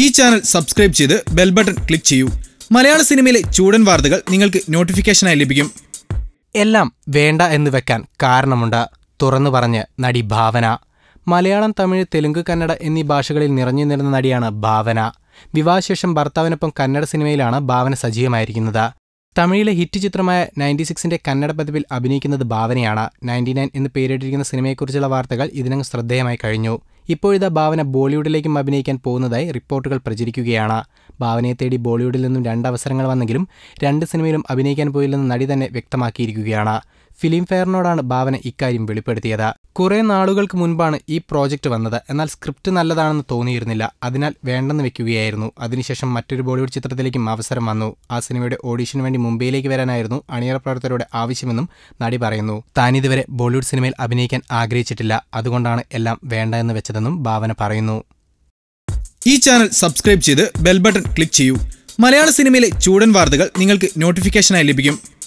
ഈ channel subscribe ചെയ്ത് bell button click ചെയ്യൂ. മലയാള സിനിമയിലെ ചൂടൻ വാർത്തകൾ നിങ്ങൾക്ക് നോട്ടിഫിക്കേഷനായി ലഭിക്കും. എല്ലാം വേണ്ട എന്ന് വെക്കാൻ കാരണമുണ്ട് തുറന്നു പറഞ്ഞ് നടി ഭാവന. മലയാളം തമിഴ് തെലുങ്ക് കന്നഡ എന്നീ ഭാഷകളിൽ നിറഞ്ഞു നിന്ന നടിയാണ് ഭാവന. വിവാഹശേഷം ഭർത്താവിനൊപ്പം കന്നഡ സിനിമയിലാണ് ഭാവന സജീവമായിരിക്കുന്നത്. തമിഴിലെ ഹിറ്റ് ചിത്രമായ നയന്റി സിക്സിന്റെ കന്നഡ പതിപ്പിൽ അഭിനയിക്കുന്നത് ഭാവനയാണ്. നയന്റി നയൻ എന്ന് പേരിട്ടിരിക്കുന്ന സിനിമയെക്കുറിച്ചുള്ള വാർത്തകൾ ഇതിനകം ശ്രദ്ധേയമായി കഴിഞ്ഞു. ഇപ്പോഴിതാ ഭാവന ബോളിവുഡിലേക്കും അഭിനയിക്കാൻ പോകുന്നതായി റിപ്പോർട്ടുകൾ പ്രചരിക്കുകയാണ്. ഭാവനയെ തേടി ബോളിവുഡിൽ നിന്നും രണ്ട് അവസരങ്ങൾ വന്നെങ്കിലും രണ്ട് സിനിമയിലും അഭിനയിക്കാൻ പോയില്ലെന്ന് നടി തന്നെ വ്യക്തമാക്കിയിരിക്കുകയാണ്. ഫിലിം ഫെയറിനോടാണ് ഭാവന ഇക്കാര്യം വെളിപ്പെടുത്തിയത്. കുറെ നാളുകൾക്ക് മുൻപാണ് ഈ പ്രോജക്റ്റ് വന്നത്. എന്നാൽ സ്ക്രിപ്റ്റ് നല്ലതാണെന്ന് തോന്നിയിരുന്നില്ല. അതിനാൽ വേണ്ടെന്ന് വെക്കുകയായിരുന്നു. അതിനുശേഷം മറ്റൊരു ബോളിവുഡ് ചിത്രത്തിലേക്കും അവസരം വന്നു. ആ സിനിമയുടെ ഓഡീഷന് വേണ്ടി മുംബൈയിലേക്ക് വരാനായിരുന്നു അണിയറ പ്രവർത്തകരുടെ ആവശ്യമെന്നും നടി പറയുന്നു. താൻ ഇതുവരെ ബോളിവുഡ് സിനിമയിൽ അഭിനയിക്കാൻ ആഗ്രഹിച്ചിട്ടില്ല. അതുകൊണ്ടാണ് എല്ലാം വേണ്ട എന്ന് വെച്ചതെന്നും ഭാവന പറയുന്നു. ഈ ചാനൽ സബ്സ്ക്രൈബ് ചെയ്ത് ബെൽ ബട്ടൺ ക്ലിക്ക് ചെയ്യൂ. മലയാള സിനിമയിലെ ചൂടൻ വാർത്തകൾ നിങ്ങൾക്ക് നോട്ടിഫിക്കേഷനായി ലഭിക്കും.